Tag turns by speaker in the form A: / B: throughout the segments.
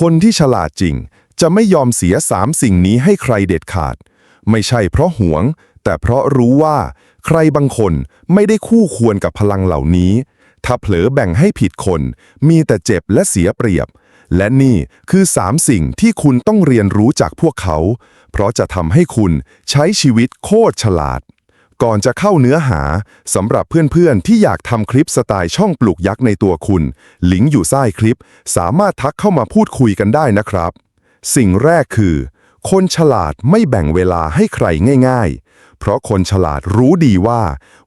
A: คนที่ฉลาดจริง จะไม่ยอมเสียสามสิ่งนี้ให้ใครเด็ดขาด ไม่ใช่เพราะหวง แต่เพราะรู้ว่า ใครบางคนไม่ได้คู่ควรกับพลังเหล่านี้ ถ้าเผลอแบ่งให้ผิดคน มีแต่เจ็บและเสียเปรียบ และนี่คือสามสิ่งที่คุณต้องเรียนรู้จากพวกเขา เพราะจะทำให้คุณใช้ชีวิตโคตรฉลาด ก่อนจะเข้าเนื้อหาสำหรับเพื่อนๆ ที่อยากทำคลิปสไตล์ช่องปลูกยักษ์ในตัวคุณ ลิงก์อยู่ใต้คลิป สามารถทักเข้ามาพูดคุยกันได้นะครับ สิ่งแรกคือ คนฉลาดไม่แบ่งเวลาให้ใครง่ายๆ เพราะคนฉลาดรู้ดีว่า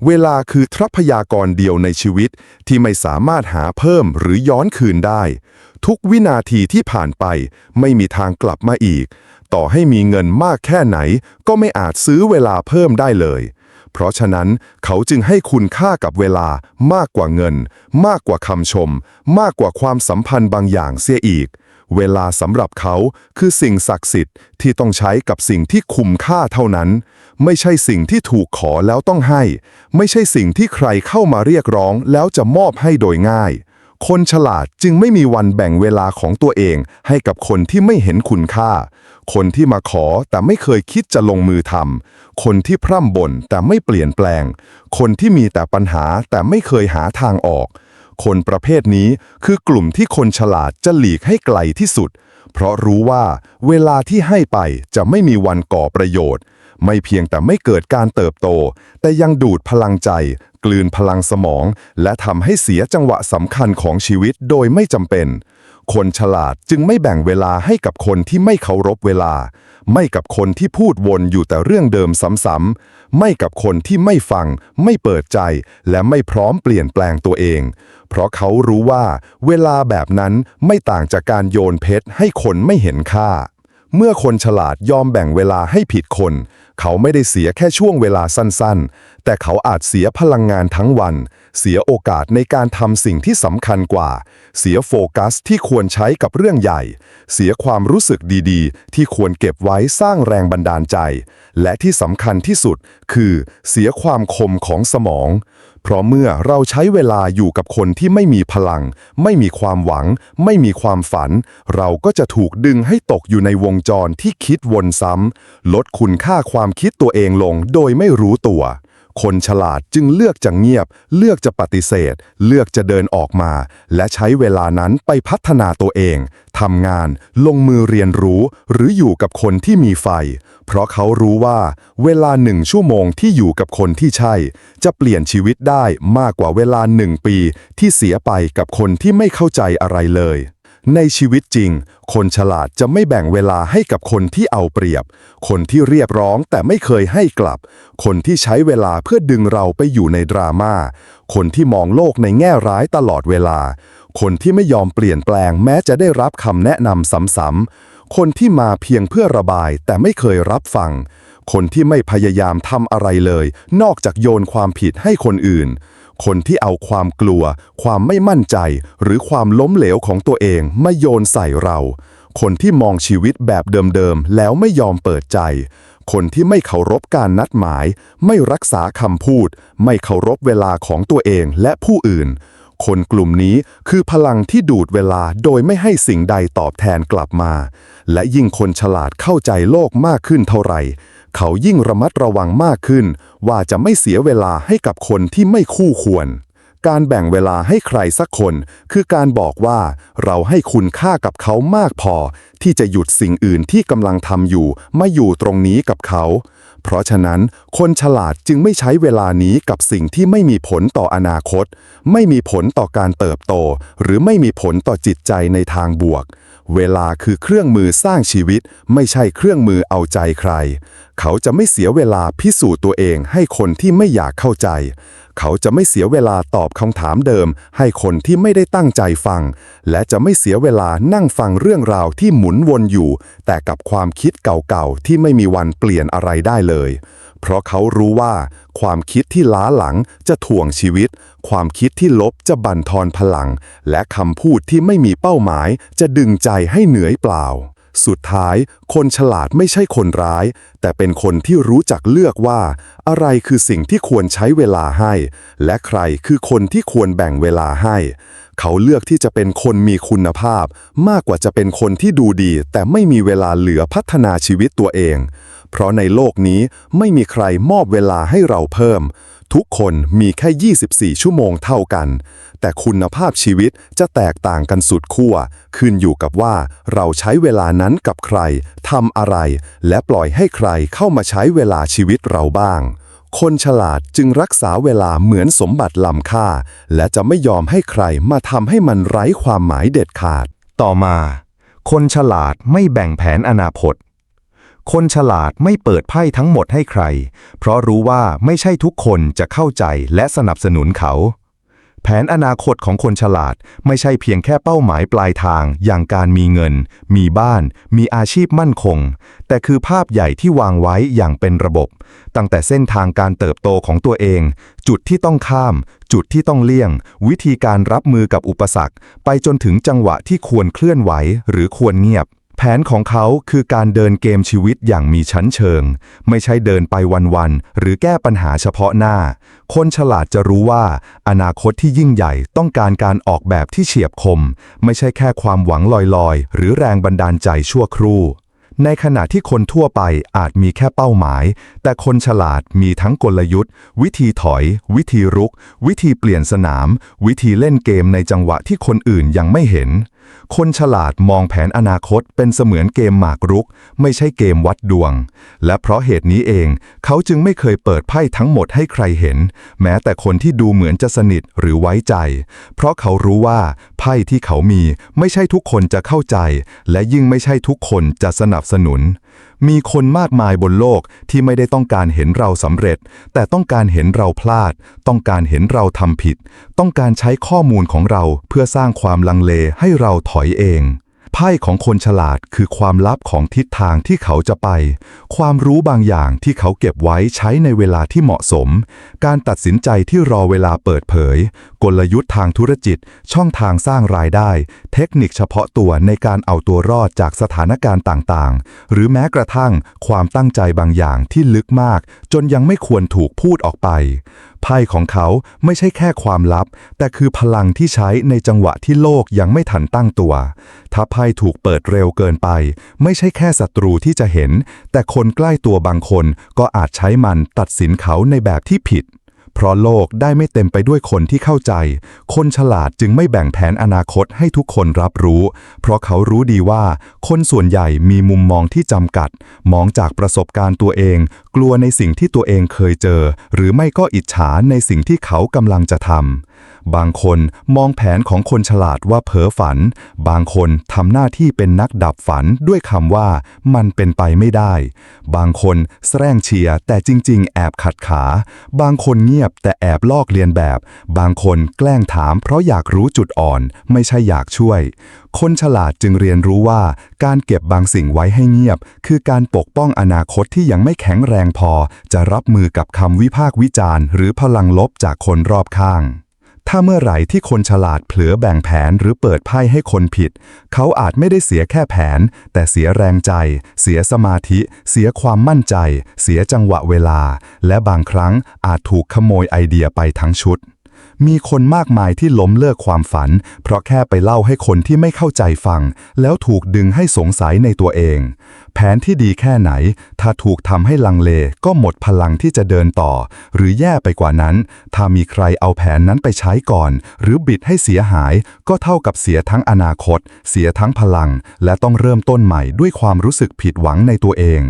A: เวลาคือทรัพยากรเดียวในชีวิต ที่ไม่สามารถหาเพิ่มหรือย้อนคืนได้ ทุกวินาทีที่ผ่านไปไม่มีทางกลับมาอีก ต่อให้มีเงินมากแค่ไหน ก็ไม่อาจซื้อเวลาเพิ่มได้เลย เพราะฉะนั้นเขาจึงให้คุณค่ากับเวลามากกว่าเงิน มากกว่าคำชม มากกว่าความสัมพันธ์บางอย่างเสียอีก เวลาสำหรับเขาคือสิ่งศักดิ์สิทธิ์ที่ต้องใช้กับสิ่งที่คุ้มค่าเท่านั้น ไม่ใช่สิ่งที่ถูกขอแล้วต้องให้ ไม่ใช่สิ่งที่ใครเข้ามาเรียกร้องแล้วจะมอบให้โดยง่าย คนฉลาดจึงไม่มีวันแบ่งเวลาของตัวเอง ให้กับคนที่ไม่เห็นคุณค่า คนที่มาขอแต่ไม่เคยคิดจะลงมือทำ คนที่พร่ำบ่นแต่ไม่เปลี่ยนแปลง คนที่มีแต่ปัญหาแต่ไม่เคยหาทางออก คนประเภทนี้คือกลุ่มที่คนฉลาดจะหลีกให้ไกลที่สุด เพราะรู้ว่าเวลาที่ให้ไปจะไม่มีวันก่อประโยชน์ ไม่เพียงแต่ไม่เกิดการเติบโต แต่ยังดูดพลังใจ กลืนพลังสมอง และทำให้เสียจังหวะสำคัญของชีวิตโดยไม่จำเป็น คนฉลาดจึงไม่แบ่งเวลาให้กับคนที่ไม่เคารพเวลา ไม่กับคนที่พูดวนอยู่แต่เรื่องเดิมซ้ำๆไม่กับคนที่ไม่ฟัง ไม่เปิดใจ และไม่พร้อมเปลี่ยนแปลงตัวเอง เพราะเขารู้ว่า เวลาแบบนั้นไม่ต่างจากการโยนเพชรให้คนไม่เห็นค่าเมื่อคนฉลาดยอมแบ่งเวลาให้ผิดคน เขาไม่ได้เสียแค่ช่วงเวลาสั้นๆ แต่เขาอาจเสียพลังงานทั้งวัน เสียโอกาสในการทำสิ่งที่สำคัญกว่า เสียโฟกัสที่ควรใช้กับเรื่องใหญ่ เสียความรู้สึกดีๆ ที่ควรเก็บไว้สร้างแรงบันดาลใจ และที่สำคัญที่สุดคือ เสียความคมของสมอง เพราะเมื่อเราใช้เวลาอยู่กับคนที่ไม่มีพลัง ไม่มีความหวัง ไม่มีความฝัน เราก็จะถูกดึงให้ตกอยู่ในวงจรที่คิดวนซ้ำลดคุณค่าความคิดตัวเองลงโดยไม่รู้ตัว คนฉลาดจึงเลือกจะเงียบ เลือกจะปฏิเสธ เลือกจะเดินออกมา และใช้เวลานั้นไปพัฒนาตัวเองทำงาน ลงมือเรียนรู้ หรืออยู่กับคนที่มีไฟ เพราะเขารู้ว่า เวลาหนึ่งชั่วโมงที่อยู่กับคนที่ใช่ จะเปลี่ยนชีวิตได้มากกว่าเวลาหนึ่งปีที่เสียไปกับคนที่ไม่เข้าใจอะไรเลย ในชีวิตจริง คนฉลาดจะไม่แบ่งเวลาให้กับคนที่เอาเปรียบ คนที่เรียกร้องแต่ไม่เคยให้กลับ คนที่ใช้เวลาเพื่อดึงเราไปอยู่ในดราม่า คนที่มองโลกในแง่ร้ายตลอดเวลา คนที่ไม่ยอมเปลี่ยนแปลงแม้จะได้รับคำแนะนำซ้ำๆ คนที่มาเพียงเพื่อระบายแต่ไม่เคยรับฟัง คนที่ไม่พยายามทำอะไรเลย นอกจากโยนความผิดให้คนอื่น คนที่เอาความกลัว ความไม่มั่นใจ หรือความล้มเหลวของตัวเองมาโยนใส่เรา คนที่มองชีวิตแบบเดิมๆ แล้วไม่ยอมเปิดใจ คนที่ไม่เคารพการนัดหมาย ไม่รักษาคำพูด ไม่เคารพเวลาของตัวเองและผู้อื่น คนกลุ่มนี้คือพลังที่ดูดเวลาโดยไม่ให้สิ่งใดตอบแทนกลับมา และยิ่งคนฉลาดเข้าใจโลกมากขึ้นเท่าไหร่ เขายิ่งระมัดระวังมากขึ้น ว่าจะไม่เสียเวลาให้กับคนที่ไม่คู่ควร การแบ่งเวลาให้ใครสักคน คือการบอกว่าเราให้คุณค่ากับเขามากพอ ที่จะหยุดสิ่งอื่นที่กำลังทำอยู่มาอยู่ตรงนี้กับเขา เพราะฉะนั้น คนฉลาดจึงไม่ใช้เวลานี้กับสิ่งที่ไม่มีผลต่ออนาคต ไม่มีผลต่อการเติบโต หรือไม่มีผลต่อจิตใจในทางบวก เวลาคือเครื่องมือสร้างชีวิต ไม่ใช่เครื่องมือเอาใจใคร เขาจะไม่เสียเวลาพิสูจน์ตัวเองให้คนที่ไม่อยากเข้าใจ เขาจะไม่เสียเวลาตอบคำถามเดิม ให้คนที่ไม่ได้ตั้งใจฟัง และจะไม่เสียเวลานั่งฟังเรื่องราวที่หมุนวนอยู่ แต่กับความคิดเก่าๆที่ไม่มีวันเปลี่ยนอะไรได้เลย เพราะเขารู้ว่า ความคิดที่ล้าหลังจะถ่วงชีวิต ความคิดที่ลบจะบั่นทอนพลัง และคำพูดที่ไม่มีเป้าหมายจะดึงใจให้เหนื่อยเปล่า สุดท้าย
B: คนฉลาดไม่ใช่คนร้าย แต่เป็นคนที่รู้จักเลือกว่า อะไรคือสิ่งที่ควรใช้เวลาให้ และใครคือคนที่ควรแบ่งเวลาให้ เขาเลือกที่จะเป็นคนมีคุณภาพ มากกว่าจะเป็นคนที่ดูดี แต่ไม่มีเวลาเหลือพัฒนาชีวิตตัวเอง เพราะในโลกนี้ไม่มีใครมอบเวลาให้เราเพิ่ม ทุกคนมีแค่ 24 ชั่วโมงเท่ากัน แต่คุณภาพชีวิตจะแตกต่างกันสุดขั้ว ขึ้นอยู่กับว่าเราใช้เวลานั้นกับใคร ทำอะไร และปล่อยให้ใครเข้ามาใช้เวลาชีวิตเราบ้าง คนฉลาดจึงรักษาเวลาเหมือนสมบัติล้ำค่า และจะไม่ยอมให้ใครมาทำให้มันไร้ความหมายเด็ดขาด
A: ต่อมา คนฉลาดไม่แบ่งแผนอนาคต คนฉลาดไม่เปิดไพ่ทั้งหมดให้ใคร เพราะรู้ว่าไม่ใช่ทุกคนจะเข้าใจและสนับสนุนเขา แผนอนาคตของคนฉลาดไม่ใช่เพียงแค่เป้าหมายปลายทาง อย่างการมีเงิน มีบ้าน มีอาชีพมั่นคง แต่คือภาพใหญ่ที่วางไว้อย่างเป็นระบบ ตั้งแต่เส้นทางการเติบโตของตัวเอง จุดที่ต้องข้าม จุดที่ต้องเลี่ยง วิธีการรับมือกับอุปสรรค ไปจนถึงจังหวะที่ควรเคลื่อนไหวหรือควรเงียบ ผนของเขาคือการเดินเกมชีวิตอย่างมีชั้นเชิง ไม่ใช่เดินไปวันๆ หรือแก้ปัญหาเฉพาะหน้า คนฉลาดจะรู้ว่า อนาคตที่ยิ่งใหญ่ต้องการการออกแบบที่เฉียบคม ไม่ใช่แค่ความหวังลอยๆ หรือแรงบันดาลใจชั่วครู่ ในขณะที่คนทั่วไปอาจมีแค่เป้าหมาย แต่คนฉลาดมีทั้งกลยุทธ์ วิธีถอย วิธีรุก วิธีเปลี่ยนสนาม วิธีเล่นเกมในจังหวะที่คนอื่นยังไม่เห็น คนฉลาดมองแผนอนาคตเป็นเสมือนเกมหมากรุก ไม่ใช่เกมวัดดวง และเพราะเหตุนี้เอง เขาจึงไม่เคยเปิดไพ่ทั้งหมดให้ใครเห็น แม้แต่คนที่ดูเหมือนจะสนิทหรือไว้ใจ เพราะเขารู้ว่าไพ่ที่เขามีไม่ใช่ทุกคนจะเข้าใจ และยิ่งไม่ใช่ทุกคนจะสนับสนุน มีคนมากมายบนโลกที่ไม่ได้ต้องการเห็นเราสำเร็จ แต่ต้องการเห็นเราพลาด ต้องการเห็นเราทำผิด ต้องการใช้ข้อมูลของเราเพื่อสร้างความลังเลให้เราถอยเอง ไพ่ของคนฉลาดคือความลับของทิศทางที่เขาจะไป ความรู้บางอย่างที่เขาเก็บไว้ใช้ในเวลาที่เหมาะสม การตัดสินใจที่รอเวลาเปิดเผย กลยุทธ์ทางธุรกิจ ช่องทางสร้างรายได้ เทคนิคเฉพาะตัวในการเอาตัวรอดจากสถานการณ์ต่างๆ หรือแม้กระทั่งความตั้งใจบางอย่างที่ลึกมาก จนยังไม่ควรถูกพูดออกไป ไพ่ของเขาไม่ใช่แค่ความลับ แต่คือพลังที่ใช้ในจังหวะที่โลกยังไม่ทันตั้งตัว ถ้าไพ่ถูกเปิดเร็วเกินไป ไม่ใช่แค่ศัตรูที่จะเห็น แต่คนใกล้ตัวบางคนก็อาจใช้มันตัดสินเขาในแบบที่ผิด เพราะโลกได้ไม่เต็มไปด้วยคนที่เข้าใจ คนฉลาดจึงไม่แบ่งแผนอนาคตให้ทุกคนรับรู้ เพราะเขารู้ดีว่า คนส่วนใหญ่มีมุมมองที่จำกัด มองจากประสบการณ์ตัวเอง กลัวในสิ่งที่ตัวเองเคยเจอ หรือไม่ก็อิจฉาในสิ่งที่เขากำลังจะทำ บางคนมองแผนของคนฉลาดว่าเพ้อฝัน บางคนทำหน้าที่เป็นนักดับฝันด้วยคำว่า มันเป็นไปไม่ได้ บางคนแสร้งเชียร์แต่จริง ๆ แอบขัดขา บางคนเงียบแต่แอบลอกเลียนแบบ บางคนแกล้งถามเพราะอยากรู้จุดอ่อน ไม่ใช่อยากช่วย คนฉลาดจึงเรียนรู้ว่าการเก็บบางสิ่งไว้ให้เงียบ คือการปกป้องอนาคตที่ยังไม่แข็งแรงพอ จะรับมือกับคำวิพากษ์วิจารณ์ หรือพลังลบจากคนรอบข้าง ถ้าเมื่อไหร่ที่คนฉลาดเผลอแบ่งแผนหรือเปิดไพ่ให้คนผิด เขาอาจไม่ได้เสียแค่แผน แต่เสียแรงใจ เสียสมาธิ เสียความมั่นใจ เสียจังหวะเวลา และบางครั้งอาจถูกขโมยไอเดียไปทั้งชุด มีคนมากมายที่ล้มเลิกความฝัน เพราะแค่ไปเล่าให้คนที่ไม่เข้าใจฟัง แล้วถูกดึงให้สงสัยในตัวเอง แผนที่ดีแค่ไหน ถ้าถูกทำให้ลังเลก็หมดพลังที่จะเดินต่อ หรือแย่ไปกว่านั้น ถ้ามีใครเอาแผนนั้นไปใช้ก่อน หรือบิดให้เสียหาย ก็เท่ากับเสียทั้งอนาคต เสียทั้งพลัง และต้องเริ่มต้นใหม่ด้วยความรู้สึกผิดหวังในตัวเอง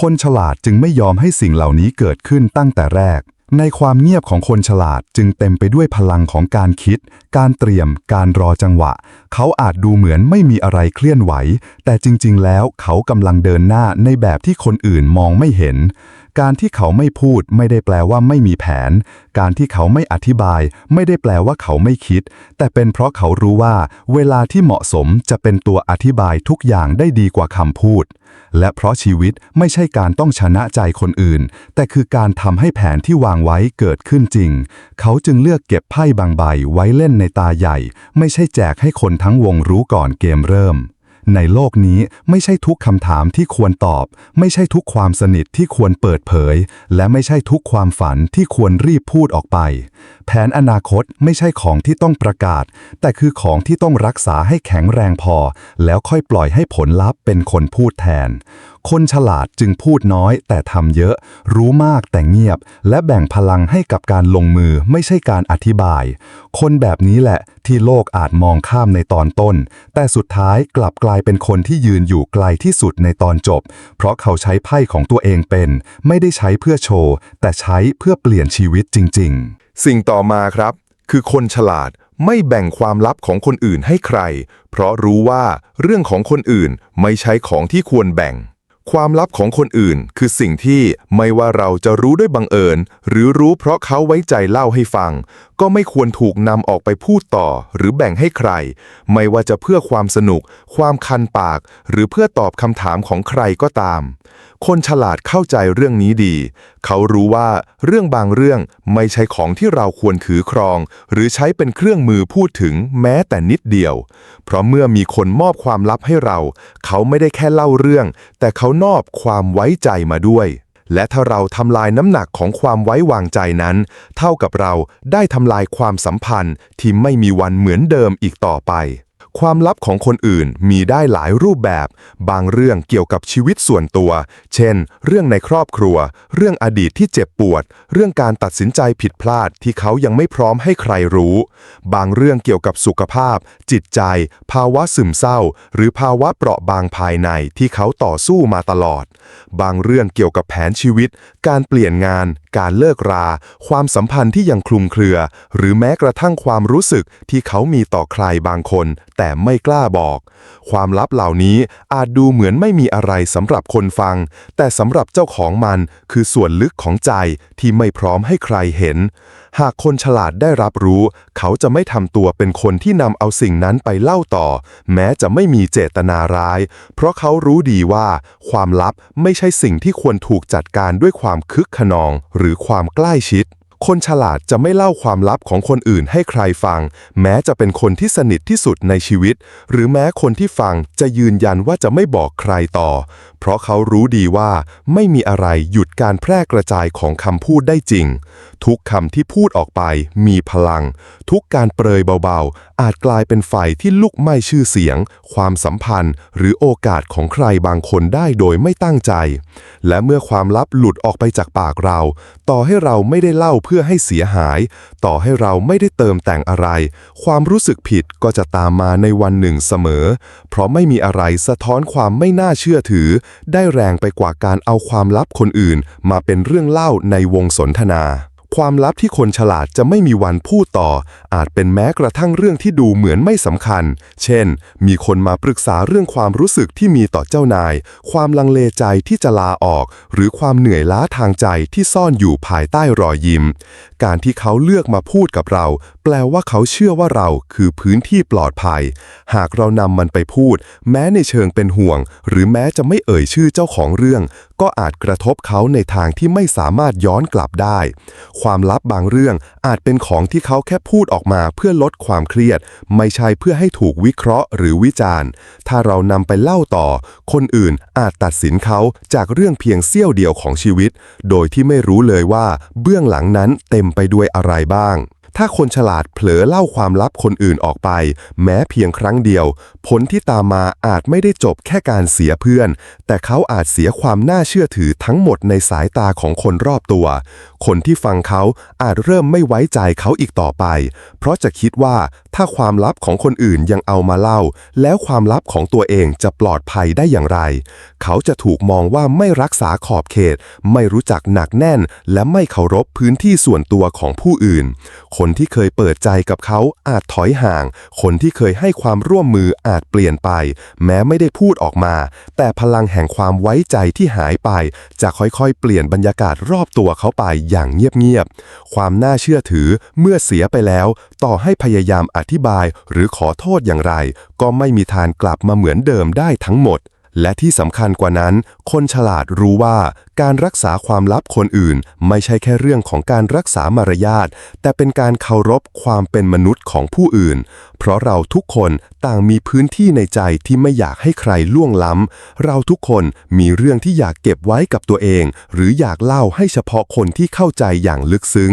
A: คนฉลาดจึงไม่ยอมให้สิ่งเหล่านี้เกิดขึ้นตั้งแต่แรก ในความเงียบของคนฉลาดจึงเต็มไปด้วยพลังของการคิด การเตรียม การรอจังหวะ เขาอาจดูเหมือนไม่มีอะไรเคลื่อนไหว แต่จริง ๆ แล้วเขากำลังเดินหน้าในแบบที่คนอื่นมองไม่เห็น การที่เขาไม่พูดไม่ได้แปลว่าไม่มีแผน การที่เขาไม่อธิบาย ไม่ได้แปลว่าเขาไม่คิด แต่เป็นเพราะเขารู้ว่า เวลาที่เหมาะสมจะเป็นตัวอธิบายทุกอย่างได้ดีกว่าคำพูด และเพราะชีวิตไม่ใช่การต้องชนะใจคนอื่น แต่คือการทำให้แผนที่วางไว้เกิดขึ้นจริง เขาจึงเลือกเก็บไพ่บางใบไว้เล่นในตาใหญ่ ไม่ใช่แจกให้คนทั้งวงรู้ก่อนเกมเริ่ม
C: ในโลกนี้ไม่ใช่ทุกคำถามที่ควรตอบ ไม่ใช่ทุกความสนิทที่ควรเปิดเผย และไม่ใช่ทุกความฝันที่ควรรีบพูดออกไป แผนอนาคตไม่ใช่ของที่ต้องประกาศ แต่คือของที่ต้องรักษาให้แข็งแรงพอ แล้วค่อยปล่อยให้ผลลัพธ์เป็นคนพูดแทน คนฉลาดจึงพูดน้อยแต่ทำเยอะ รู้มากแต่เงียบ และแบ่งพลังให้กับการลงมือไม่ใช่การอธิบาย คนแบบนี้แหละที่โลกอาจมองข้ามในตอนต้น แต่สุดท้ายกลับกลายเป็นคนที่ยืนอยู่ไกลที่สุดในตอนจบ เพราะเขาใช้ไพ่ของตัวเองเป็น ไม่ได้ใช้เพื่อโชว์ แต่ใช้เพื่อเปลี่ยนชีวิตจริง ๆ
A: สิ่งต่อมาครับ คือคนฉลาดไม่แบ่งความลับของคนอื่นให้ใคร เพราะรู้ว่าเรื่องของคนอื่นไม่ใช่ของที่ควรแบ่ง ความลับของคนอื่นคือสิ่งที่ไม่ว่าเราจะรู้ด้วยบังเอิญ หรือรู้เพราะเขาไว้ใจเล่าให้ฟัง ก็ไม่ควรถูกนำออกไปพูดต่อ หรือแบ่งให้ใคร ไม่ว่าจะเพื่อความสนุก ความคันปาก หรือเพื่อตอบคำถามของใครก็ตาม คนฉลาดเข้าใจเรื่องนี้ดี เขารู้ว่าเรื่องบางเรื่องไม่ใช่ของที่เราควรถือครอง หรือใช้เป็นเครื่องมือพูดถึงแม้แต่นิดเดียว เพราะเมื่อมีคนมอบความลับให้เรา เขาไม่ได้แค่เล่าเรื่อง แต่เขานอบความไว้ใจมาด้วย และถ้าเราทำลายน้ำหนักของความไว้วางใจนั้น เท่ากับเราได้ทำลายความสัมพันธ์ที่ไม่มีวันเหมือนเดิมอีกต่อไป ความลับของคนอื่นมีได้หลายรูปแบบ บางเรื่องเกี่ยวกับชีวิตส่วนตัว เช่น เรื่องในครอบครัว เรื่องอดีตที่เจ็บปวด เรื่องการตัดสินใจผิดพลาดที่เขายังไม่พร้อมให้ใครรู้ บางเรื่องเกี่ยวกับสุขภาพ จิตใจ ภาวะซึมเศร้า หรือภาวะเปราะบางภายในที่เขาต่อสู้มาตลอด บางเรื่องเกี่ยวกับแผนชีวิต การเปลี่ยนงาน การเลิกรา ความสัมพันธ์ที่ยังคลุมเครือ หรือแม้กระทั่งความรู้สึกที่เขามีต่อใครบางคน แต่ไม่กล้าบอก ความลับเหล่านี้อาจดูเหมือนไม่มีอะไรสำหรับคนฟัง แต่สำหรับเจ้าของมันคือส่วนลึกของใจที่ไม่พร้อมให้ใครเห็น หากคนฉลาดได้รับรู้ เขาจะไม่ทำตัวเป็นคนที่นำเอาสิ่งนั้นไปเล่าต่อ แม้จะไม่มีเจตนาร้าย เพราะเขารู้ดีว่า ความลับไม่ใช่สิ่งที่ควรถูกจัดการด้วยความคึกขนองหรือความใกล้ชิด คนฉลาดจะไม่เล่าความลับของคนอื่นให้ใครฟัง แม้จะเป็นคนที่สนิทที่สุดในชีวิต หรือแม้คนที่ฟังจะยืนยันว่าจะไม่บอกใครต่อ เพราะเขารู้ดีว่าไม่มีอะไรหยุดการแพร่กระจายของคำพูดได้จริง ทุกคำที่พูดออกไปมีพลัง ทุกการเปรยเบาๆ อาจกลายเป็นไฟที่ลุกไหม้ชื่อเสียง ความสัมพันธ์ หรือโอกาสของใครบางคนได้โดยไม่ตั้งใจ และเมื่อความลับหลุดออกไปจากปากเราต่อให้เราไม่ได้เล่าเพื่อให้เสียหาย ต่อให้เราไม่ได้เติมแต่งอะไร ความรู้สึกผิดก็จะตามมาในวันหนึ่งเสมอ เพราะไม่มีอะไรสะท้อนความไม่น่าเชื่อถือ ได้แรงไปกว่าการเอาความลับคนอื่น มาเป็นเรื่องเล่าในวงสนทนา ความลับที่คนฉลาดจะไม่มีวันพูดต่อ อาจเป็นแม้กระทั่งเรื่องที่ดูเหมือนไม่สำคัญ เช่น มีคนมาปรึกษาเรื่องความรู้สึกที่มีต่อเจ้านาย ความลังเลใจที่จะลาออก หรือความเหนื่อยล้าทางใจที่ซ่อนอยู่ภายใต้รอยยิ้ม การที่เขาเลือกมาพูดกับเรา แปลว่าเขาเชื่อว่าเราคือพื้นที่ปลอดภัย หากเรานำมันไปพูด แม้ในเชิงเป็นห่วง หรือแม้จะไม่เอ่ยชื่อเจ้าของเรื่อง ก็อาจกระทบเขาในทางที่ไม่สามารถย้อนกลับได้ ความลับบางเรื่องอาจเป็นของที่เขาแค่พูดออกมาเพื่อลดความเครียด ไม่ใช่เพื่อให้ถูกวิเคราะห์หรือวิจารณ์ ถ้าเรานำไปเล่าต่อ คนอื่นอาจตัดสินเขาจากเรื่องเพียงเสี้ยวเดียวของชีวิต โดยที่ไม่รู้เลยว่าเบื้องหลังนั้นเต็มไปด้วยอะไรบ้าง ถ้าคนฉลาดเผลอเล่าความลับคนอื่นออกไป แม้เพียงครั้งเดียว ผลที่ตามมาอาจไม่ได้จบแค่การเสียเพื่อน แต่เขาอาจเสียความน่าเชื่อถือทั้งหมดในสายตาของคนรอบตัว คนที่ฟังเขาอาจเริ่มไม่ไว้ใจเขาอีกต่อไป เพราะจะคิดว่า ถ้าความลับของคนอื่นยังเอามาเล่า แล้วความลับของตัวเองจะปลอดภัยได้อย่างไร เขาจะถูกมองว่าไม่รักษาขอบเขต ไม่รู้จักหนักแน่น และไม่เคารพพื้นที่ส่วนตัวของผู้อื่น คนที่เคยเปิดใจกับเขาอาจถอยห่าง คนที่เคยให้ความร่วมมืออาจเปลี่ยนไป แม้ไม่ได้พูดออกมา แต่พลังแห่งความไว้ใจที่หายไป จะค่อยๆ เปลี่ยนบรรยากาศรอบตัวเขาไปอย่างเงียบๆความน่าเชื่อถือเมื่อเสียไปแล้ว ต่อให้พยายามอธิบายหรือขอโทษอย่างไร ก็ไม่มีทางกลับมาเหมือนเดิมได้ทั้งหมด และที่สำคัญกว่านั้น คนฉลาดรู้ว่าการรักษาความลับคนอื่น ไม่ใช่แค่เรื่องของการรักษามารยาทแต่เป็นการเคารพความเป็นมนุษย์ของผู้อื่น เพราะเราทุกคน ต่างมีพื้นที่ในใจที่ไม่อยากให้ใครล่วงล้ำ เราทุกคนมีเรื่องที่อยากเก็บไว้กับตัวเอง หรืออยากเล่าให้เฉพาะคนที่เข้าใจอย่างลึกซึ้ง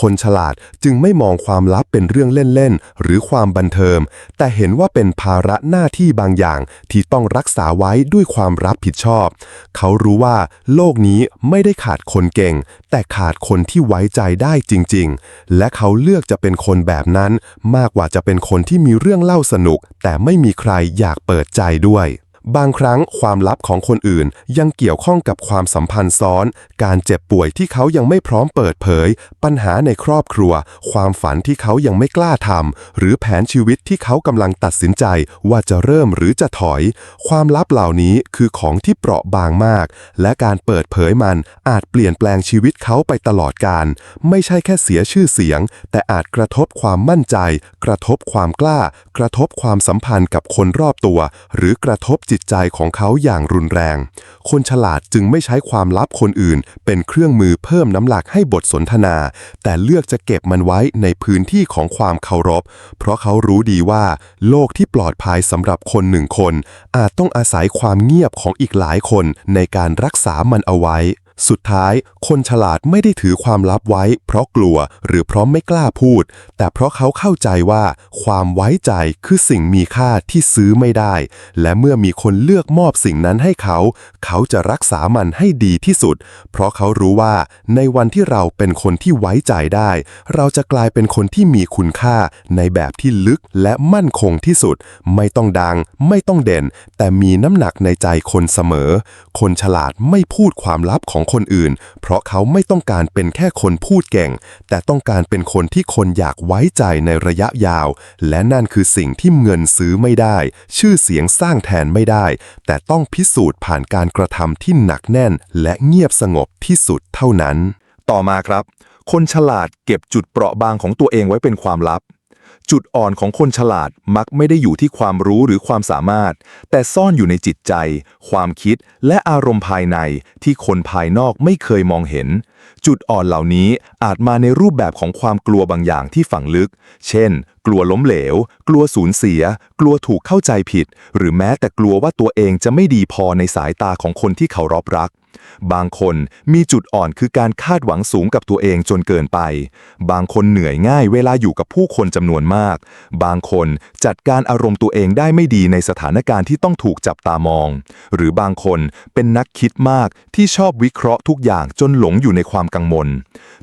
A: คนฉลาดจึงไม่มองความลับเป็นเรื่องเล่น ๆ หรือความบันเทิง แต่เห็นว่าเป็นภาระหน้าที่บางอย่างที่ต้องรักษาไว้ด้วยความรับผิดชอบ เขารู้ว่าโลกนี้ไม่ได้ขาดคนเก่ง แต่ขาดคนที่ไว้ใจได้จริง ๆ และเขาเลือกจะเป็นคนแบบนั้น มากกว่าจะเป็นคนที่มีเรื่องเล่าสนุกแต่ไม่มีใครอยากเปิดใจด้วย บางครั้งความลับของคนอื่นยังเกี่ยวข้องกับความสัมพันธ์ซ้อน การเจ็บป่วยที่เขายังไม่พร้อมเปิดเผย ปัญหาในครอบครัว ความฝันที่เขายังไม่กล้าทำหรือแผนชีวิตที่เขากำลังตัดสินใจว่าจะเริ่มหรือจะถอย ความลับเหล่านี้คือของที่เปราะบางมาก และการเปิดเผยมันอาจเปลี่ยนแปลงชีวิตเขาไปตลอดการ ไม่ใช่แค่เสียชื่อเสียง แต่อาจกระทบความมั่นใจ กระทบความกล้า กระทบความสัมพันธ์กับคนรอบตัว หรือกระทบจิตใจของเขาอย่างรุนแรง คนฉลาดจึงไม่ใช้ความลับคนอื่น เป็นเครื่องมือเพิ่มน้ำหนักให้บทสนทนา แต่เลือกจะเก็บมันไว้ในพื้นที่ของความเคารพ เพราะเขารู้ดีว่า โลกที่ปลอดภัยสำหรับคนหนึ่งคน อาจต้องอาศัยความเงียบของอีกหลายคนในการรักษามันเอาไว้ สุดท้าย คนฉลาดไม่ได้ถือความลับไว้ เพราะกลัวหรือเพราะไม่กล้าพูด แต่เพราะเขาเข้าใจว่า ความไว้ใจคือสิ่งมีค่าที่ซื้อไม่ได้ และเมื่อมีคนเลือกมอบสิ่งนั้นให้เขา เขาจะรักษามันให้ดีที่สุด เพราะเขารู้ว่า ในวันที่เราเป็นคนที่ไว้ใจได้ เราจะกลายเป็นคนที่มีคุณค่า ในแบบที่ลึกและมั่นคงที่สุด ไม่ต้องดัง ไม่ต้องเด่น แต่มีน้ำหนักในใจคนเสมอ คนฉลาดไม่พูดความลับของคนอื่น เพราะเขาไม่ต้องการเป็นแค่คนพูดเก่ง แต่ต้องการเป็นคนที่คนอยากไว้ใจในระยะยาว และนั่นคือสิ่งที่เงินซื้อไม่ได้ ชื่อเสียงสร้างแทนไม่ได้ แต่ต้องพิสูจน์ผ่านการกระทำที่หนักแน่น และเงียบสงบที่สุดเท่านั้น
C: ต่อมาครับ คนฉลาดเก็บจุดเปราะบางของตัวเองไว้เป็นความลับ จุดอ่อนของคนฉลาดมักไม่ได้อยู่ที่ความรู้หรือความสามารถ แต่ซ่อนอยู่ในจิตใจ ความคิดและอารมณ์ภายในที่คนภายนอกไม่เคยมองเห็น จุดอ่อนเหล่านี้อาจมาในรูปแบบของความกลัวบางอย่างที่ฝังลึก เช่น กลัวล้มเหลว กลัวสูญเสีย กลัวถูกเข้าใจผิด หรือแม้แต่กลัวว่าตัวเองจะไม่ดีพอในสายตาของคนที่เขารอบรัก บางคนมีจุดอ่อนคือการคาดหวังสูงกับตัวเองจนเกินไป บางคนเหนื่อยง่ายเวลาอยู่กับผู้คนจำนวนมาก บางคนจัดการอารมณ์ตัวเองได้ไม่ดีในสถานการณ์ที่ต้องถูกจับตามอง หรือบางคนเป็นนักคิดมากที่ชอบวิเคราะห์ทุกอย่างจนหลงอยู่ในความกังวล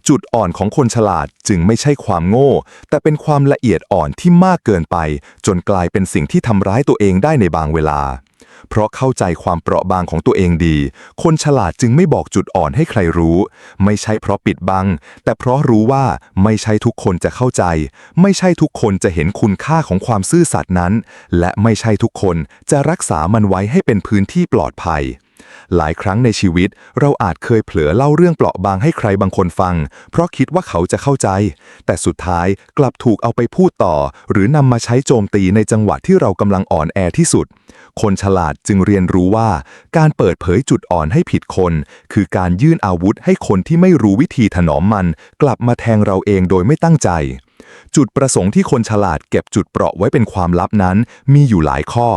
C: จุดอ่อนของคนฉลาดจึงไม่ใช่ความโง่ แต่เป็นความละเอียดอ่อนที่มากเกินไป จนกลายเป็นสิ่งที่ทำร้ายตัวเองได้ในบางเวลา เพราะเข้าใจความเปราะบางของตัวเองดี คนฉลาดจึงไม่บอกจุดอ่อนให้ใครรู้ ไม่ใช่เพราะปิดบัง แต่เพราะรู้ว่าไม่ใช่ทุกคนจะเข้าใจ ไม่ใช่ทุกคนจะเห็นคุณค่าของความซื่อสัตย์นั้น และไม่ใช่ทุกคนจะรักษามันไว้ให้เป็นพื้นที่ปลอดภัย หลายครั้งในชีวิต เราอาจเคยเผลอเล่าเรื่องเปราะบางให้ใครบางคนฟัง เพราะคิดว่าเขาจะเข้าใจ แต่สุดท้ายกลับถูกเอาไปพูดต่อ หรือนำมาใช้โจมตีในจังหวะที่เรากำลังอ่อนแอที่สุด คนฉลาดจึงเรียนรู้ว่า การเปิดเผยจุดอ่อนให้ผิดคน คือการยื่นอาวุธให้คนที่ไม่รู้วิธีถนอมมัน กลับมาแทงเราเองโดยไม่ตั้งใจ จุดประสงค์ที่คนฉลาดเก็บจุดเปราะไว้เป็นความลับนั้น มีอยู่หลายข้อ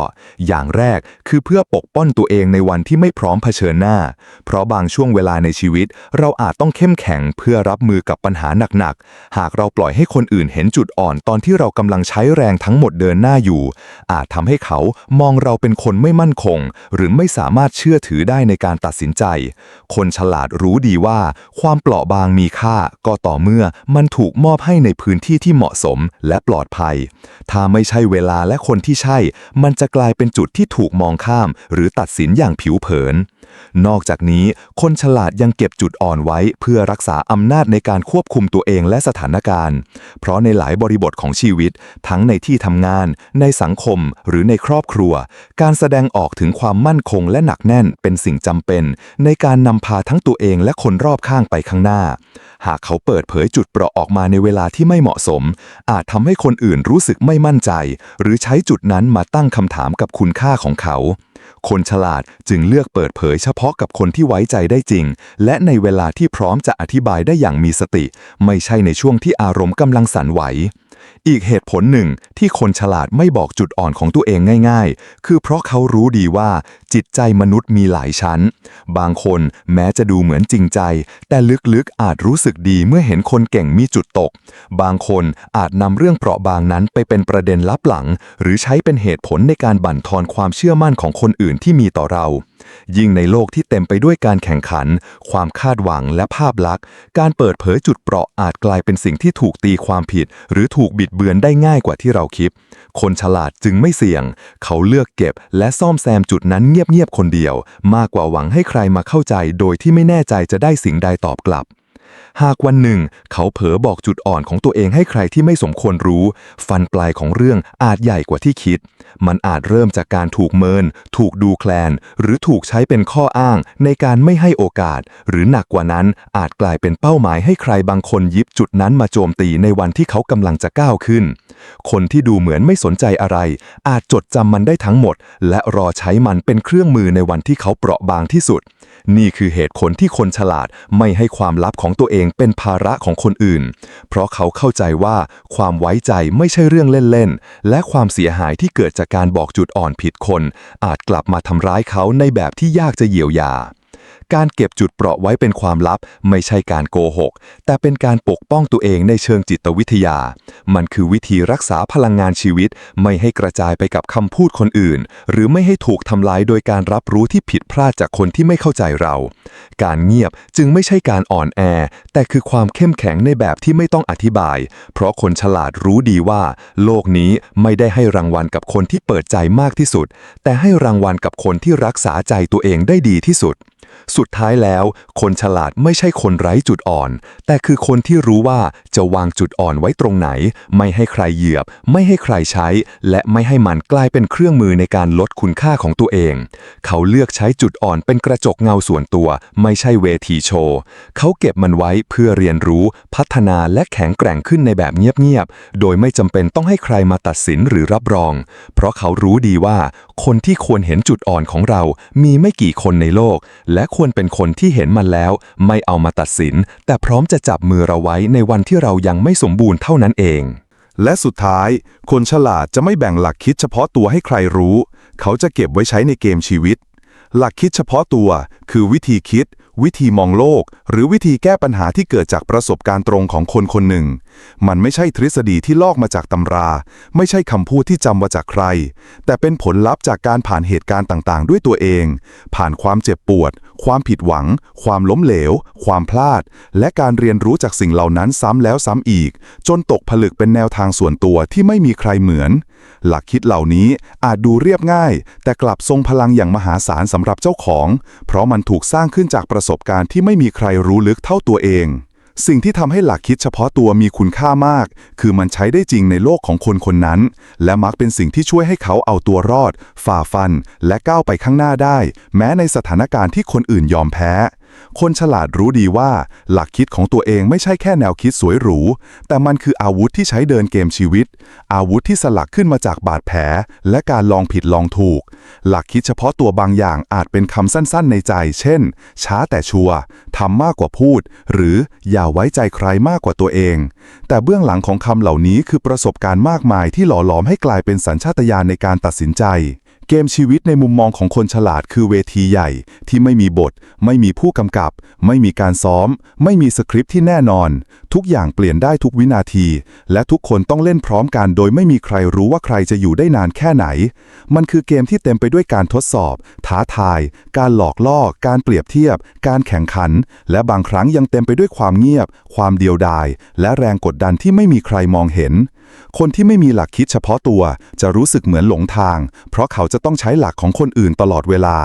C: อย่างแรกคือเพื่อปกป้องตัวเองในวันที่ไม่พร้อมเผชิญหน้า เพราะบางช่วงเวลาในชีวิต เราอาจต้องเข้มแข็งเพื่อรับมือกับปัญหาหนักๆ หากเราปล่อยให้คนอื่นเห็นจุดอ่อนตอนที่เรากำลังใช้แรงทั้งหมดเดินหน้าอยู่ อาจทำให้เขามองเราเป็นคนไม่มั่นคง หรือไม่สามารถเชื่อถือได้ในการตัดสินใจ คนฉลาดรู้ดีว่า ความเปราะบางมีค่าก็ต่อเมื่อมันถูกมอบให้ในพื้นที่ที่เหมาะสมและปลอดภัย ถ้าไม่ใช่เวลาและคนที่ใช่ มันจะกลายเป็นจุดที่ถูกมองข้าม หรือตัดสินอย่างผิวเผิน นอกจากนี้ คนฉลาดยังเก็บจุดอ่อนไว้เพื่อรักษาอำนาจในการควบคุมตัวเองและสถานการณ์ เพราะในหลายบริบทของชีวิต ทั้งในที่ทำงาน ในสังคม หรือในครอบครัว การแสดงออกถึงความมั่นคงและหนักแน่นเป็นสิ่งจำเป็น ในการนำพาทั้งตัวเองและคนรอบข้างไปข้างหน้า หากเขาเปิดเผยจุดเปราะออกมาในเวลาที่ไม่เหมาะสม อาจทำให้คนอื่นรู้สึกไม่มั่นใจ หรือใช้จุดนั้นมาตั้งคำถามกับคุณค่าของเขา คนฉลาดจึงเลือกเปิดเผยเฉพาะกับคนที่ไว้ใจได้จริง และในเวลาที่พร้อมจะอธิบายได้อย่างมีสติ ไม่ใช่ในช่วงที่อารมณ์กำลังสั่นไหว อีกเหตุผลหนึ่งที่คนฉลาดไม่บอกจุดอ่อนของตัวเองง่ายๆ คือเพราะเขารู้ดีว่าจิตใจมนุษย์มีหลายชั้น บางคนแม้จะดูเหมือนจริงใจ แต่ลึกๆอาจรู้สึกดีเมื่อเห็นคนเก่งมีจุดตก บางคนอาจนำเรื่องเปราะบางนั้นไปเป็นประเด็นลับหลัง หรือใช้เป็นเหตุผลในการบั่นทอนความเชื่อมั่นของคนอื่นที่มีต่อเรา ยิ่งในโลกที่เต็มไปด้วยการแข่งขัน ความคาดหวังและภาพลักษณ์ การเปิดเผยจุดเปราะอาจกลายเป็นสิ่งที่ถูกตีความผิด หรือถูกบิดเบือนได้ง่ายกว่าที่เราคิด คนฉลาดจึงไม่เสี่ยง เขาเลือกเก็บ และซ่อมแซมจุดนั้นเงียบๆคนเดียว มากกว่าหวังให้ใครมาเข้าใจ โดยที่ไม่แน่ใจจะได้สิ่งใดตอบกลับ หากวันหนึ่ง เขาเผลอบอกจุดอ่อนของตัวเองให้ใครที่ไม่สมควรรู้ ฟันปลายของเรื่องอาจใหญ่กว่าที่คิด มันอาจเริ่มจากการถูกเมิน ถูกดูแคลน หรือถูกใช้เป็นข้ออ้างในการไม่ให้โอกาส หรือหนักกว่านั้นอาจกลายเป็นเป้าหมายให้ใครบางคนยิบจุดนั้นมาโจมตีในวันที่เขากำลังจะก้าวขึ้น คนที่ดูเหมือนไม่สนใจอะไร อาจจดจำมันได้ทั้งหมด และรอใช้มันเป็นเครื่องมือในวันที่เขาเปราะบางที่สุด นี่คือเหตุผลที่คนฉลาดไม่ให้ความลับของตัวเองเป็นภาระของคนอื่น เพราะเขาเข้าใจว่าความไว้ใจไม่ใช่เรื่องเล่นๆ และความเสียหายที่เกิดจากการบอกจุดอ่อนผิดคน อาจกลับมาทำร้ายเขาในแบบที่ยากจะเยียวยา การเก็บจุดเปราะไว้เป็นความลับ ไม่ใช่การโกหก แต่เป็นการปกป้องตัวเองในเชิงจิตวิทยา มันคือวิธีรักษาพลังงานชีวิต ไม่ให้กระจายไปกับคำพูดคนอื่น หรือไม่ให้ถูกทำลายโดยการรับรู้ที่ผิดพลาดจากคนที่ไม่เข้าใจเรา การเงียบจึงไม่ใช่การอ่อนแอ แต่คือความเข้มแข็งในแบบที่ไม่ต้องอธิบาย เพราะคนฉลาดรู้ดีว่า โลกนี้ไม่ได้ให้รางวัลกับคนที่เปิดใจมากที่สุด แต่ให้รางวัลกับคนที่รักษาใจตัวเองได้ดีที่สุดสุดท้ายแล้ว คนฉลาดไม่ใช่คนไร้จุดอ่อน แต่คือคนที่รู้ว่าจะวางจุดอ่อนไว้ตรงไหน ไม่ให้ใครเหยียบ ไม่ให้ใครใช้ และไม่ให้มันกลายเป็นเครื่องมือในการลดคุณค่าของตัวเอง เขาเลือกใช้จุดอ่อนเป็นกระจกเงาส่วนตัว ไม่ใช่เวทีโชว์ เขาเก็บมันไว้เพื่อเรียนรู้ พัฒนาและแข็งแกร่งขึ้นในแบบเงียบๆ โดยไม่จำเป็นต้องให้ใครมาตัดสินหรือรับรอง เพราะเขารู้ดีว่า คนที่ควรเห็นจุดอ่อนของเรา มีไม่กี่คนในโลกและควรเป็นคนที่เห็นมันแล้ว ไม่เอามาตัดสิน แต่พร้อมจะจับมือเราไว้ในวันที่เรายังไม่สมบูรณ์เท่านั้นเอง
A: และสุดท้าย คนฉลาดจะไม่แบ่งหลักคิดเฉพาะตัวให้ใครรู้ เขาจะเก็บไว้ใช้ในเกมชีวิต หลักคิดเฉพาะตัว คือวิธีคิด วิธีมองโลก หรือวิธีแก้ปัญหาที่เกิดจากประสบการณ์ตรงของคนคนหนึ่ง มันไม่ใช่ทฤษฎีที่ลอกมาจากตำรา ไม่ใช่คำพูดที่จำมาจากใคร แต่เป็นผลลัพธ์จากการผ่านเหตุการณ์ต่างๆ ด้วยตัวเอง ผ่านความเจ็บปวด ความผิดหวัง ความล้มเหลว ความพลาด และการเรียนรู้จากสิ่งเหล่านั้นซ้ำแล้วซ้ำอีก จนตกผลึกเป็นแนวทางส่วนตัวที่ไม่มีใครเหมือน หลักคิดเหล่านี้อาจดูเรียบง่าย แต่กลับทรงพลังอย่างมหาศาลสำหรับเจ้าของ เพราะมันถูกสร้างขึ้นจากประสบการณ์ที่ไม่มีใครรู้ลึกเท่าตัวเอง สิ่งที่ทำให้หลักคิดเฉพาะตัวมีคุณค่ามาก คือมันใช้ได้จริงในโลกของคนคนนั้น และมักเป็นสิ่งที่ช่วยให้เขาเอาตัวรอด ฝ่าฟัน และก้าวไปข้างหน้าได้ แม้ในสถานการณ์ที่คนอื่นยอมแพ้ คนฉลาดรู้ดีว่า หลักคิดของตัวเองไม่ใช่แค่แนวคิดสวยหรู แต่มันคืออาวุธที่ใช้เดินเกมชีวิต อาวุธที่สลักขึ้นมาจากบาดแผล และการลองผิดลองถูก หลักคิดเฉพาะตัวบางอย่างอาจเป็นคำสั้นๆในใจ เช่น ช้าแต่ชัวร์ทำมากกว่าพูด หรืออย่าไว้ใจใครมากกว่าตัวเอง แต่เบื้องหลังของคำเหล่านี้คือประสบการณ์มากมายที่หล่อหลอมให้กลายเป็นสัญชาตญาณในการตัดสินใจ เกมชีวิตในมุมมองของคนฉลาดคือเวทีใหญ่ ที่ไม่มีบท ไม่มีผู้กำกับ ไม่มีการซ้อม ไม่มีสคริปต์ที่แน่นอน ทุกอย่างเปลี่ยนได้ทุกวินาที และทุกคนต้องเล่นพร้อมกันโดยไม่มีใครรู้ว่าใครจะอยู่ได้นานแค่ไหน มันคือเกมที่เต็มไปด้วยการทดสอบ ท้าทาย การหลอกล่อ การเปรียบเทียบ การแข่งขัน และบางครั้งยังเต็มไปด้วยความเงียบ ความเดียวดาย และแรงกดดันที่ไม่มีใครมองเห็น คนที่ไม่มีหลักคิดเฉพาะตัวจะรู้สึกเหมือนหลงทาง เพราะเขาจะต้องใช้หลักของคนอื่นตลอดเวลา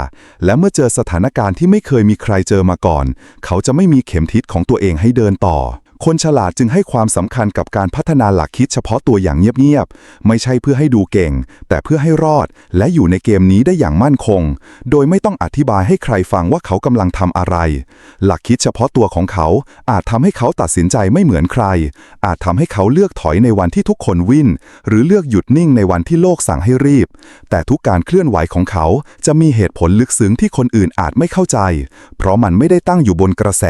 A: และเมื่อเจอสถานการณ์ที่ไม่เคยมีใครเจอมาก่อน เขาจะไม่มีเข็มทิศของตัวเองให้เดินต่อ คนฉลาดจึงให้ความสำคัญกับการพัฒนาหลักคิดเฉพาะตัวอย่างเงียบๆ ไม่ใช่เพื่อให้ดูเก่ง แต่เพื่อให้รอด และอยู่ในเกมนี้ได้อย่างมั่นคง โดยไม่ต้องอธิบายให้ใครฟังว่าเขากำลังทำอะไร หลักคิดเฉพาะตัวของเขา อาจทำให้เขาตัดสินใจไม่เหมือนใคร อาจทำให้เขาเลือกถอยในวันที่ทุกคนวิ่น หรือเลือกหยุดนิ่งในวันที่โลกสั่งให้รีบ แต่ทุกการเคลื่อนไหวของเขาจะมีเหตุผลลึกซึ้งที่คนอื่นอาจไม่เข้าใจ เพราะมันไม่ได้ตั้งอยู่บนกระแส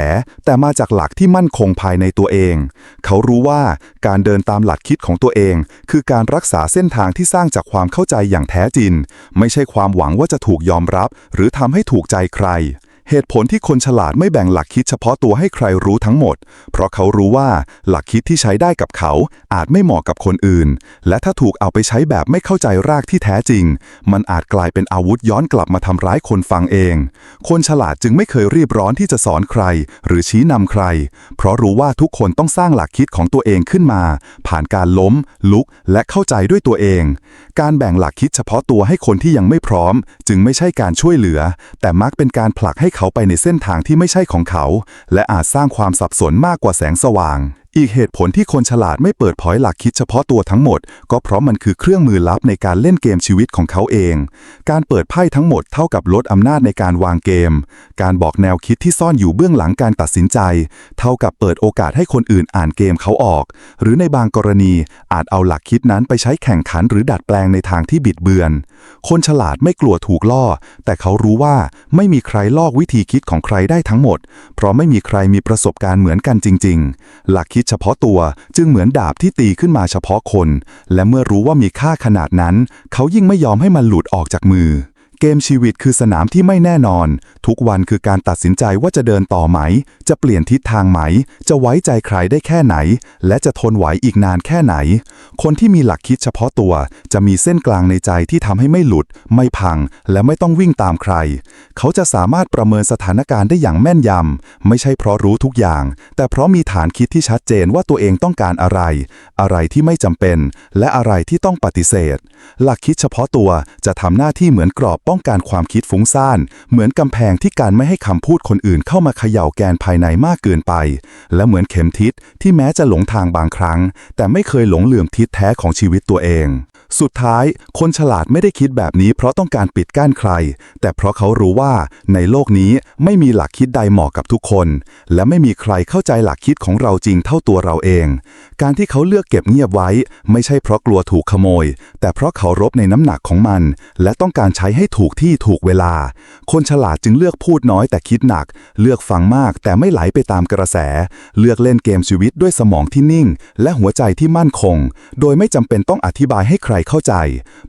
A: แต่มาจากหลักที่มั่นคงภายในตัวตัวเอง เขารู้ว่าการเดินตามหลักคิดของตัวเอง คือการรักษาเส้นทางที่สร้างจากความเข้าใจอย่างแท้จริง ไม่ใช่ความหวังว่าจะถูกยอมรับ หรือทำให้ถูกใจใคร เหตุผลที่คนฉลาดไม่แบ่งหลักคิดเฉพาะตัวให้ใครรู้ทั้งหมด เพราะเขารู้ว่าหลักคิดที่ใช้ได้กับเขาอาจไม่เหมาะกับคนอื่น และถ้าถูกเอาไปใช้แบบไม่เข้าใจรากที่แท้จริง มันอาจกลายเป็นอาวุธย้อนกลับมาทำร้ายคนฟังเอง คนฉลาดจึงไม่เคยรีบร้อนที่จะสอนใคร หรือชี้นำใคร เพราะรู้ว่าทุกคนต้องสร้างหลักคิดของตัวเองขึ้นมา ผ่านการล้ม ลุก และเข้าใจด้วยตัวเอง การแบ่งหลักคิดเฉพาะตัวให้คนที่ยังไม่พร้อม จึงไม่ใช่การช่วยเหลือ แต่มักเป็นการผลักให้เขาขาไปในเส้นทางที่ไม่ใช่ของเขา และอาจสร้างความสับสนมากกว่าแสงสว่าง อีกเหตุผลที่คนฉลาดไม่เปิดเผยหลักคิดเฉพาะตัวทั้งหมด ก็เพราะมันคือเครื่องมือลับในการเล่นเกมชีวิตของเขาเอง การเปิดไพ่ทั้งหมดเท่ากับลดอำนาจในการวางเกม การบอกแนวคิดที่ซ่อนอยู่เบื้องหลังการตัดสินใจ เท่ากับเปิดโอกาสให้คนอื่นอ่านเกมเขาออก หรือในบางกรณีอาจเอาหลักคิดนั้นไปใช้แข่งขันหรือดัดแปลงในทางที่บิดเบือน คนฉลาดไม่กลัวถูกล่อ แต่เขารู้ว่าไม่มีใครลอกวิธีคิดของใครได้ทั้งหมด เพราะไม่มีใครมีประสบการณ์เหมือนกันจริง ๆ หลักคิดเฉพาะตัว จึงเหมือนดาบที่ตีขึ้นมาเฉพาะคน และเมื่อรู้ว่ามีค่าขนาดนั้น เขายิ่งไม่ยอมให้มันหลุดออกจากมือ เกมชีวิตคือสนามที่ไม่แน่นอน ทุกวันคือการตัดสินใจว่าจะเดินต่อไหม จะเปลี่ยนทิศทางไหม จะไว้ใจใครได้แค่ไหน และจะทนไหวอีกนานแค่ไหน คนที่มีหลักคิดเฉพาะตัว จะมีเส้นกลางในใจที่ทำให้ไม่หลุด ไม่พัง และไม่ต้องวิ่งตามใคร เขาจะสามารถประเมินสถานการณ์ได้อย่างแม่นยำไม่ใช่เพราะรู้ทุกอย่าง แต่เพราะมีฐานคิดที่ชัดเจนว่าตัวเองต้องการอะไร อะไรที่ไม่จำเป็น และอะไรที่ต้องปฏิเสธ หลักคิดเฉพาะตัวจะทำหน้าที่เหมือนกรอบป้อง้องกันความคิดฟุ้งซ่าน เหมือนกำแพงที่การไม่ให้คำพูดคนอื่นเข้ามาเขย่าแกนภายในมากเกินไป และเหมือนเข็มทิศที่แม้จะหลงทางบางครั้ง แต่ไม่เคยหลงเหลื่อมทิศแท้ของชีวิตตัวเอง สุดท้าย คนฉลาดไม่ได้คิดแบบนี้ เพราะต้องการปิดกั้นใคร แต่เพราะเขารู้ว่าในโลกนี้ไม่มีหลักคิดใดเหมาะกับทุกคน และไม่มีใครเข้าใจหลักคิดของเราจริงเท่าตัวเราเอง การที่เขาเลือกเก็บเงียบไว้ ไม่ใช่เพราะกลัวถูกขโมย แต่เพราะเขารบในน้ำหนักของมัน และต้องการใช้ให้ถูกถูกที่ถูกเวลา คนฉลาดจึงเลือกพูดน้อยแต่คิดหนัก เลือกฟังมากแต่ไม่ไหลไปตามกระแส เลือกเล่นเกมชีวิตด้วยสมองที่นิ่ง และหัวใจที่มั่นคง โดยไม่จำเป็นต้องอธิบายให้ใครเข้าใจ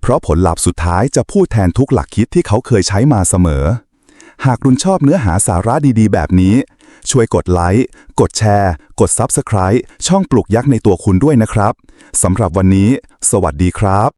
A: เพราะผลลัพธ์สุดท้ายจะพูดแทนทุกหลักคิดที่เขาเคยใช้มาเสมอ หากคุณชอบเนื้อหาสาระดีๆ แบบนี้ช่วยกดไลค์ กดแชร์ กด Subscribe ช่องปลุกยักษ์ในตัวคุณด้วยนะครับ สำหรับวันนี้ สวัสดีครับ